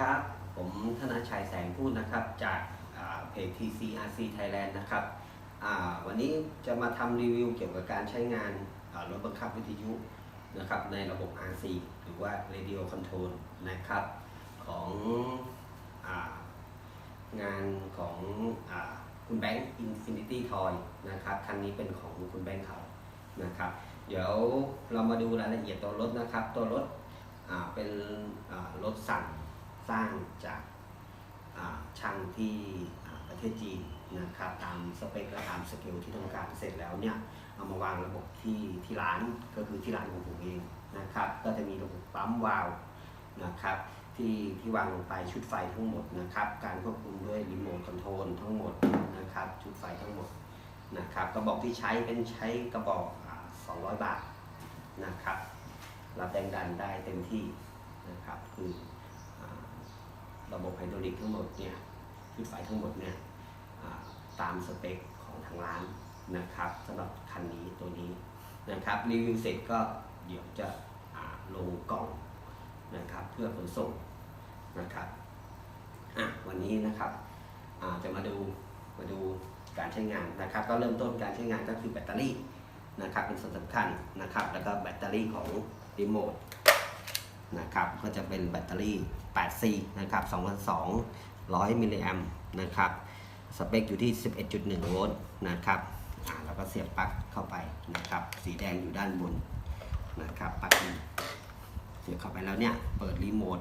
ครับ ผมธนชัยแสงพูดนะครับ จากอ่าเพจ TCRC Thailand นะครับ วันนี้จะมาทำรีวิวเกี่ยวกับการใช้งานรถบังคับวิทยุนะครับในระบบ RC หรือว่า Radio Control นะครับ ขององานของอคุณแบงค์ Infinity Toy นะครับ คันนี้เป็นของคุณแบงค์เขานะครับ เดี๋ยวเรามาดูรายละเอียดตัวรถนะครับ ตัวรถเป็นรถสั่ง สร้างจากช่างที่ประเทศจีนนะครับตามสเปคและตามสเกลที่ต้องการเสร็จแล้วเนี่ยเอามาวางระบบที่ที่ร้านก็คือที่ร้านของผมเองนะครับก็จะมีระบบปั๊มวาล์วนะครับที่ที่วางลงไปชุดไฟทั้งหมดนะครับการควบคุมด้วยรีโมทคอนโทรลทั้งหมดนะครับชุดไฟทั้งหมดนะครับกระบอกที่ใช้เป็นใช้กระบอกอ่า200 บาทนะครับรับแรงดันได้เต็มที่นะครับคือ ระบบไฮดรอลิกทั้งหมดเนี่ยชุดไฟทั้งหมดเนี่ยตามสเปคของทางร้านนะครับสำหรับคันนี้ตัวนี้นะครับรีวิวเสร็จก็เดี๋ยวจะลงกล่องนะครับเพื่อขนส่งนะครับวันนี้นะครับจะมาดูมาดูการใช้งานนะครับ ก็เริ่มต้นการใช้งานก็คือแบตเตอรี่นะครับเป็นส่วนสำคัญนะครับ แล้วก็แบตเตอรี่ของรีโมท นะครับ ก็จะเป็นแบตเตอรี่ 8C นะครับ2,200 มิลลิแอมนะครับ สเปคอยู่ที่ 11.1 โวลต์นะครับอ่าแล้วก็เสียบปลั๊กเข้าไปนะครับ สีแดงอยู่ด้านบนนะครับปลั๊กนี้เสียบเข้าไปแล้วเนี่ย เปิดรีโมท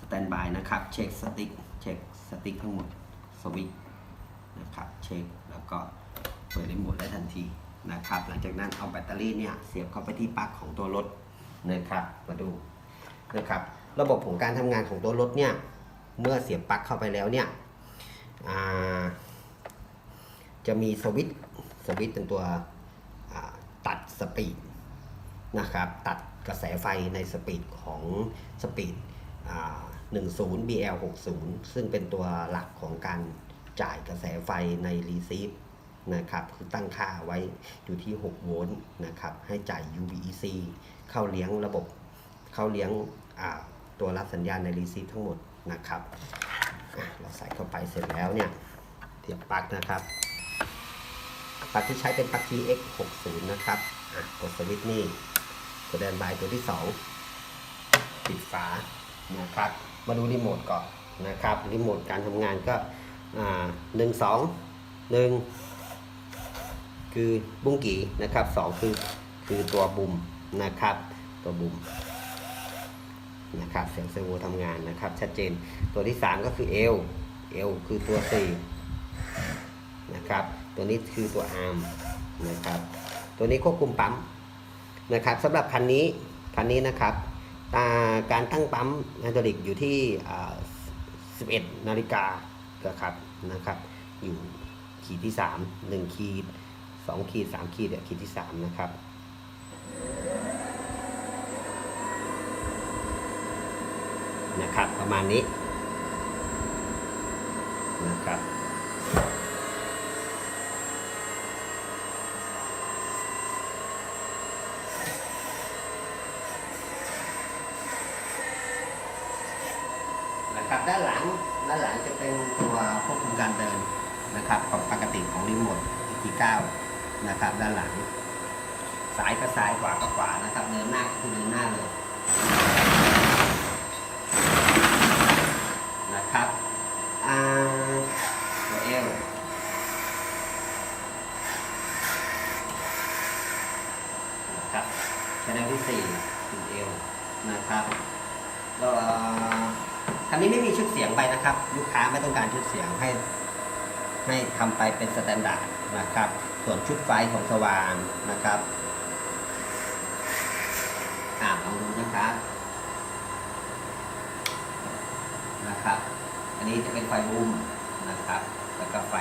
สแตนบายนะครับ เช็คสติ๊ก เช็คสติ๊กทั้งหมด สวิตช์นะครับ เช็ค แล้วก็เปิดรีโมทได้ทันทีนะครับ หลังจากนั้นเอาแบตเตอรี่เนี่ยเสียบเข้าไปที่ปลั๊กของตัวรถนะครับ มาดู นะครับระบบของการทำงานของตัวรถเนี่ยเมื่อเสียบปลั๊กเข้าไปแล้วเนี่ยจะมีสวิตช์สวิตช์เป็นตัวตัดสปีดนะครับตัดกระแสไฟในสปีดของสปีด10 BL 60 ซึ่งเป็นตัวหลักของการจ่ายกระแสไฟในรีซีฟนะครับคือตั้งค่าไว้อยู่ที่ 6 โวลต์นะครับให้จ่าย UVEC เข้าเลี้ยงระบบเข้าเลี้ยง ตัวรับสัญญาณในรีซีฟทั้งหมดนะครับเราใส่เข้าไปเสร็จแล้วเนี่ยเทียบปลั๊กนะครับปลั๊กที่ใช้เป็นปลั๊ก TX 60 นะครับกดสวิตช์นี่ตัวแดนบายตัวที่ 2 ปิดฝานะครับ มาดูรีโมทก่อนนะครับรีโมทการทำงานก็อ่าหนึ่งสองหนึ่งคือบุ้งกีนะครับสองคือคือตัวบุมนะครับ ตัวบุม นะครับเสียงเซอร์โวทำงานนะครับชัดเจนตัวที่ 3 ก็คือเอลเอลคือตัว C นะครับ ตัวนี้คือตัวอาร์มนะครับ ตัวนี้ควบคุมปั๊มนะครับสำหรับคันนี้คันนี้นะครับาการตั้งปั๊มไฮดรอลิกอยู่ที่ 11 นาฬิกานะครับนะครับ อยู่ขีดที่ 3 1 ขีด 2 ขีด 3 ขีดเนี่ยขีดที่ 3 นะครับ นะครับ ประมาณนี้นะครับนะครับด้านหลังด้านหลังจะเป็นตัวควบคุมการเดินนะครับของปกติของรีโมทที่9นะครับด้านหลังซ้ายก็ซ้ายขวาก็ขวานะครับเดินหน้าคือเดินหน้าเลยนะ ครับอ่าตัวเอวนะครับชแนลที่4คือเอวนะครับก็คันนี้ไม่มีชุดเสียงไปนะครับ ลูกค้าไม่ต้องการชุดเสียงให้ให้ทำไปเป็นสแตนดาร์ดนะครับ ส่วนชุดไฟของสว่างนะครับอ่าลองดูนะครับนะครับ อันนี้จะเป็นไฟบูมนะครับ แล้วก็ไฟ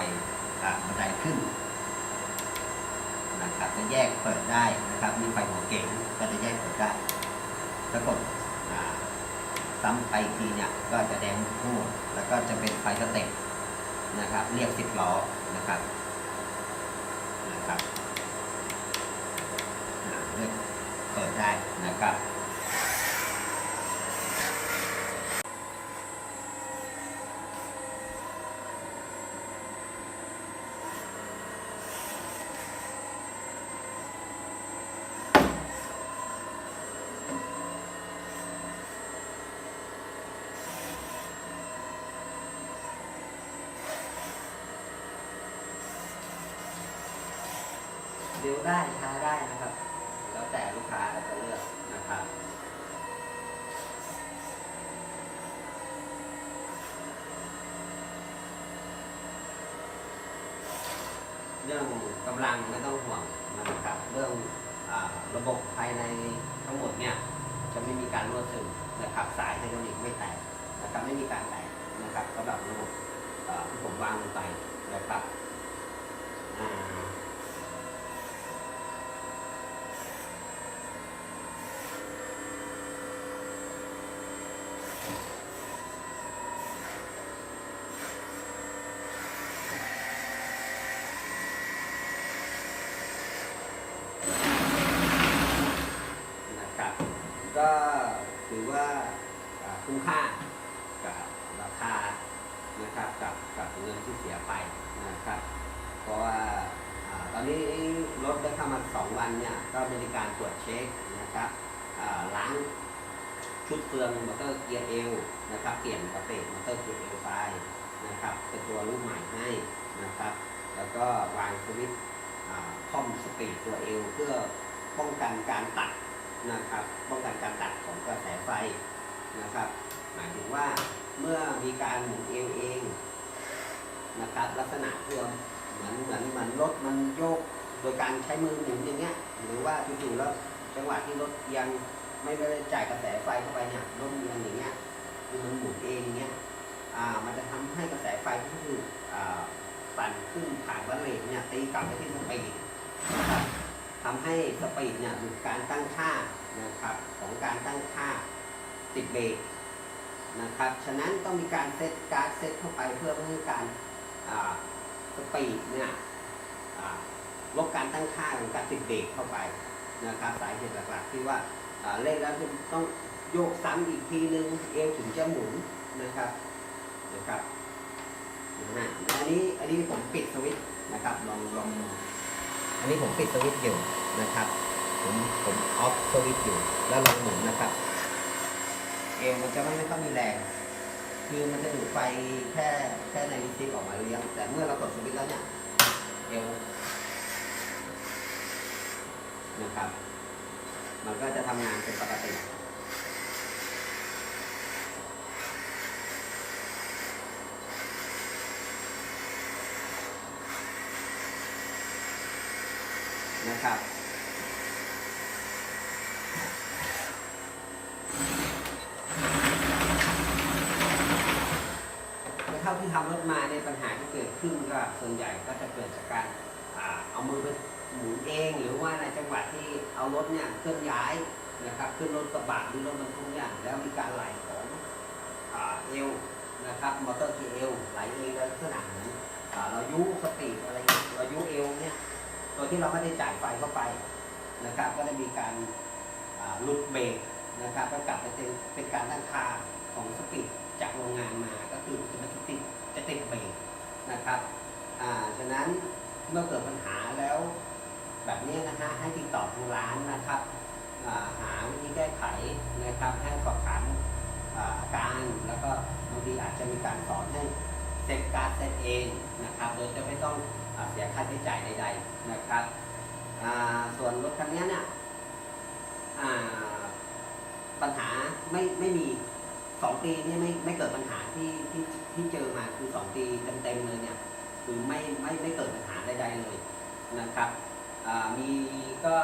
บันไดขึ้นนะครับจะแยกเปิดได้นะครับมีไฟหัวเก๋งก็จะแยกเปิดได้ถ้ากดซ้ำไปอีกทีเนี่ยก็จะแดงทั้งหมดแล้วก็จะเป็นไฟสเต็ปนะครับ เรียกสิบล้อนะครับนะครับเลือกเปิดได้นะครับ ได้ช้าได้นะครับ แล้วแต่ลูกค้าจะเลือกนะครับเรื่องกำลังไม่ต้องห่วงนะครับ เรื่องอระบบภายในทั้งหมดเนี่ยจะไม่มีการรั่วซึมนะครับ สายไฮดรอลิกไม่แตกนะครับไม่มีการแตกนะครับสำหรับระบบที่ผมวางลงไปนะครับอ่านะครับ ก็ถือว่าคุ้มค่ากับราคานะครับกับกับเงินที่เสียไปนะครับ เพราะว่าตอนนี้รถได้เข้ามา 2 วันเนี่ยก็มีการตรวจเช็คนะครับล้างชุดเฟืองมอเตอร์เกียร์เอลนะครับเปลี่ยนกระเตงมอเตอร์เกียร์เอลไปนะครับเป็นตัวรุ่นใหม่ให้นะครับ แล้วก็วางสวิตช์คอมสปีดตัวเอลเพื่อป้องกันการตัด นะครับป้องกันการตัดของกระแสไฟนะครับ หมายถึงว่าเมื่อมีการหมุนเอวเองนะครับ ลักษณะเพื่อเหมือนเหมือนเหมือนรถมันโยกโดยการใช้มือหมุนอย่างเงี้ยหรือว่าจู่ๆแล้วจังหวะที่รถยังไม่ได้จ่ายกระแสไฟเข้าไปเนี่ยรถเอียงอย่างเงี้ยคือมันหมุนเองอย่างเงี้ยอ่ามันจะทำให้กระแสไฟที่คืออ่าปั่นขึ้นผ่านวัลเลนเนี่ยตีกลับไปที่สปีดนะครับ ทำให้สปีดเนี่ยหรือการตั้งค่านะครับของการตั้งค่าติดเบรกนะครับ ฉะนั้นต้องมีการเซตการดเซตเข้าไปเพื่อไม่ให้การอ่าสปีดเนี่ยอ่าลบการตั้งค่าของการติดเบรกเข้าไปนะครับสาเหตุหลักๆที่ว่าอ่าเล่นแล้วต้องโยกซ้ำอีกทีนึงเอวถึงจะหมุนนะครับนะครับนะฮะอันนี้อันนี้ผมปิดสวิตช์นะครับลองลอง อันนี้ผมปิดสวิตช์อยู่นะครับ ผมผมออฟสวิตช์อยู่ แล้วลองหมุนนะครับเอวมันจะไม่ไม่ค่อยมีแรง คือมันจะดูดไฟแค่แค่ในลิซิกออกมาเลี้ยง แต่เมื่อเรากดสวิตช์แล้วเนี่ยเอวนะครับ มันก็จะทำงานเป็นปกติ นะครับ เท่าที่ทำรถมาในยปัญหาที่เกิดขึ้นก็ส่วนใหญ่ก็จะเกิดจากการเอามือไปหมุนเองหรือว่าในจังหวะที่เอารถเนี่ยเคลื่อนย้ายนะครับขึ้นรถกระบะหรือรถบรรทุกอย่างแล้วมีการไหลของอเอวนะครับมอเตอร์ที่เอวไหลเองลักษณะเหมือนเรายุสปีดอะไรเงี้ยเรายุเอวเนี่ย โดยที่เราไม่ได้จ่ายไฟเข้าไปนะครับ ก็ได้มีการหลุดเบรกนะครับก็กลับไปเป็นเป็นการตั้งคาของสปีดจากโรงงานมาก็คือจะไม่ติดจะติดเบรกนะครับอ่าฉะนั้นเมื่อเกิดปัญหาแล้วแบบนี้นะฮะให้ติดต่อทางร้านนะครับอ่าหาวิธีแก้ไขนะครับให้สอบถามอาการแล้วก็บางทีอาจจะมีการสอนให้เซ็ตการดเซ็ตเองนะครับ โดยจะไม่ต้อง เสียค่าใช้จ่ายใดๆนะครับส่วนรถคันนี้เนี่ยปัญหาไม่ไม่มีสองปีนี่ไม่ไม่เกิดปัญหาที่ที่ที่เจอมาคือสองปีเต็มๆเลยเนี่ยคือไม่ไม่ไม่เกิดปัญหาใดๆเลยนะครับมีก็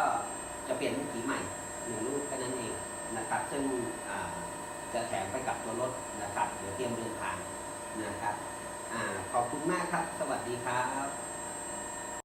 จะเปลี่ยนเป็นสีใหม่หนึ่งลูกแค่นั้นเองนะครับ ซึ่งจะแถมไปกับตัวรถนะครับเดี๋ยวเตรียมเดินทางนะครับอขอบคุณมากครับ สวัสดีครับ